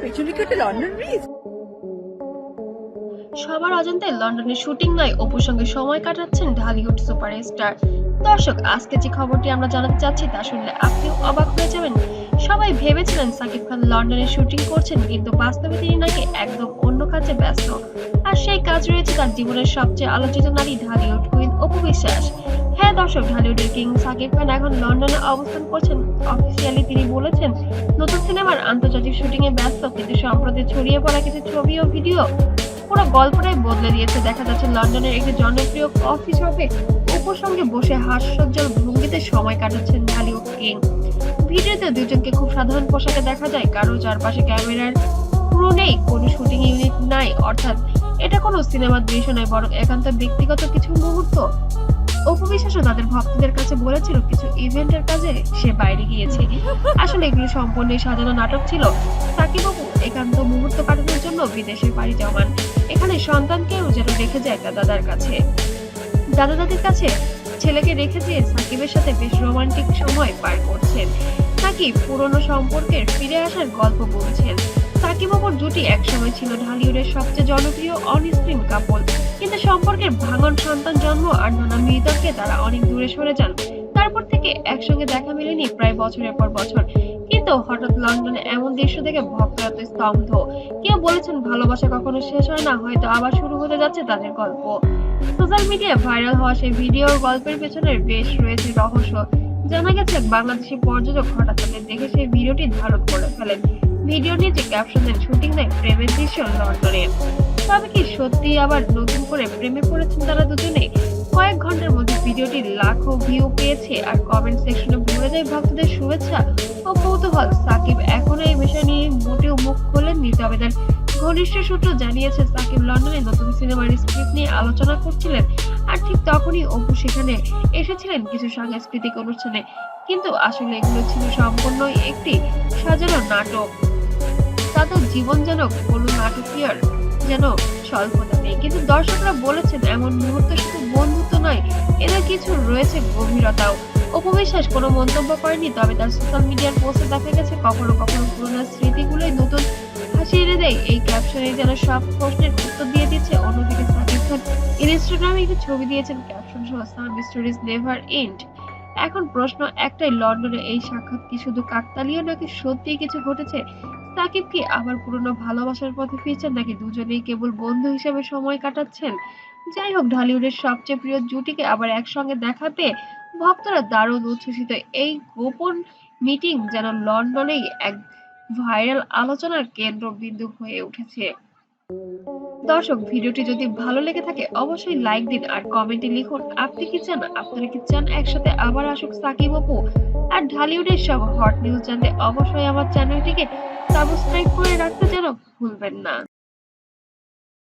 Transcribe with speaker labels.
Speaker 1: পেছনে কি London bridge
Speaker 2: সবার অজান্তে লন্ডনের শুটিং নয়, অপুর সঙ্গে সময় কাটাচ্ছেন ঢালিউড সুপারস্টার দর্শক, আজকে যে খবরটি আমরা জানাতে চাচ্ছি তা শুনলে আপনিও অবাক হয়ে যাবেন। সবাই ভেবেছিলেন সাকিব খান লন্ডনে শুটিং করছেন, কিন্তু বাস্তবে তিনি নাকি একদম অন্য কাজে ব্যস্ত। আর সেই কাজ রয়েছে তার জীবনের সবচেয়ে আলোচিত নারী ঢালিউড কুইন অপু বিশ্বাস। হ্যাঁ দর্শক ঢালিউডের কিং সাকিব খান এখন লন্ডনে অবস্থান করছেন। অফিসিয়ালি তিনি বলেছেন, নতুন সিনেমার আন্তর্জাতিক শুটিং এ ব্যস্ত, কিন্তু সম্প্রতি ছড়িয়ে পড়া কিছু ছবি ও ভিডিও পুরো গল্পটাই বদলে দিয়েছে। দেখা যাচ্ছে লন্ডনের একটি জনপ্রিয় কফি শপে অপুর সঙ্গে বসে হাস্যোজ্জ্বল ভঙ্গিতে সময় কাটাচ্ছেন ঢালিউড কিং ভিডিওতে দুজনকে খুব সাধারণ পোশাকে দেখা যায়, কারও চারপাশে ক্যামেরার পুরো নেই, কোনো শুটিং ইউনিট নাই, অর্থাৎ এটা কোনো সিনেমার দৃশ্য নয়, বরং একান্ত ব্যক্তিগত কিছু মুহূর্ত অপু বিশ্বাসও তাদের ভক্তদের কাছে বলেছিল কিছু ইভেন্টের কাজে সে বাইরে গিয়েছে। আসলে এগুলো সম্পূর্ণ সাজানো নাটক ছিল। সাকিব বাবু একান্ত মুহূর্ত কাটানোর জন্য বিদেশে পাড়ি জমান। এখানে সন্তানকেও যেন রেখে যায় তার দাদার কাছে। দাদা দাদির কাছে ছেলেকে রেখে দিয়ে সাকিবের সাথে বেশ রোমান্টিক সময় পার করছেন। সাকিব পুরনো সম্পর্কের ফিরে আসার গল্প বলছেন। সাকিব অপর জুটি একসময় ছিল ঢালিউডের সবচেয়ে জনপ্রিয় অন স্ক্রিন সম্পর্কের ভাঙন সন্তান জন্ম আর নানা মৃতকে তারা অনেক দূরে সরে যান। তারপর থেকে একসঙ্গে দেখা মেলেনি প্রায় বছরের পর বছর। কিন্তু হঠাৎ লন্ডনে এমন দৃশ্য দেখে ভক্তরা তো স্তব্ধ। কেউ বলেছেন ভালোবাসা কখনো শেষ হয় না, হয়তো আবার শুরু হতে যাচ্ছে তাদের গল্প। সোশ্যাল মিডিয়ায় ভাইরাল হওয়া সেই ভিডিওর গল্পের পেছনে বেশ রয়েছে রহস্য। জানা গেছে, বাংলাদেশি পর্যটক হঠাৎ তাদের দেখে সেই ভিডিওটি ধারণ করে ফেলেন। ভিডিও নিচে ক্যাপশন দেন শুটিং নেয় প্রেমের দৃশ্য লন্ডনে। তবে কি সত্যি আবার নতুন করে প্রেমে পড়েছেন তারা দুজনে কয়েক ঘণ্টার মধ্যে ভিডিওটি লাখো ভিউ পেয়েছে আর কমেন্ট সেকশনে ভরে যায় ভক্তদের শুভেচ্ছা ও কৌতূহল। সাকিব এখনও এই বিষয় নিয়ে মোটেও মুখ খোলেননি তবে তার ঘনিষ্ঠ সূত্র জানিয়েছে, সাকিব লন্ডনে নতুন সিনেমার স্ক্রিপ্ট নিয়ে আলোচনা করছিলেন আর ঠিক তখনই অপু সেখানে এসেছিলেন কিছু সাংস্কৃতিক অনুষ্ঠানে। কিন্তু আসলে এগুলো ছিল সম্পূর্ণ একটি সাজানো নাটক। তাদের জীবন যেন কোনো নাটকীয় যেন স্বল্পতা নেই। কিন্তু দর্শকরা বলেছেন, এমন মুহূর্ত শুধু বন্ধুত্ব নয়, এদের কিছু রয়েছে গভীরতাও। উপবিশ্বাস কোনো মন্তব্য করেনি, তবে তার সোশ্যাল মিডিয়ার পোস্টে দেখা গেছে, কখনো কখনো পুরোনো স্মৃতিগুলোই নতুন হাসি এনে দেয় এই ক্যাপশনে যেন সব প্রশ্নের উত্তর দিয়ে দিচ্ছে। অন্যদিকে সাকিব খান ইনস্টাগ্রামে একটি ছবি দিয়েছেন ক্যাপশন সহ সাম স্টোরিজ নেভার এন্ড এখন প্রশ্ন একটাই লন্ডনে এই সাক্ষাৎ কি শুধু কাকতালীয় নাকি সত্যি কিছু ঘটেছে? সাকিব কি আবার পুরনো ভালোবাসার পথে ফিরছেন নাকি দুজনেই কেবল বন্ধু হিসেবে সময় কাটাচ্ছেন? যাই হোক, ঢালিউডের সবচেয়ে প্রিয় জুটিকে আবার একসঙ্গে দেখাতে ভক্তরা দারুণ উচ্ছ্বসিত এই গোপন মিটিং যেন লন্ডনেই এক ভাইরাল আলোচনার কেন্দ্রবিন্দু হয়ে উঠেছে। দর্শক, ভিডিওটি যদি ভালো লেগে থাকে, অবশ্যই লাইক দিন আর কমেন্টে লিখুন, আপনি কি চান? আপনারা কি চান একসাথে আবার আসুক সাকিব অপু আর ঢালিউডের সব হট নিউজ জানতে অবশ্যই আমার চ্যানেলটিকে সাবস্ক্রাইব করে রাখতে যেন ভুলবেন না।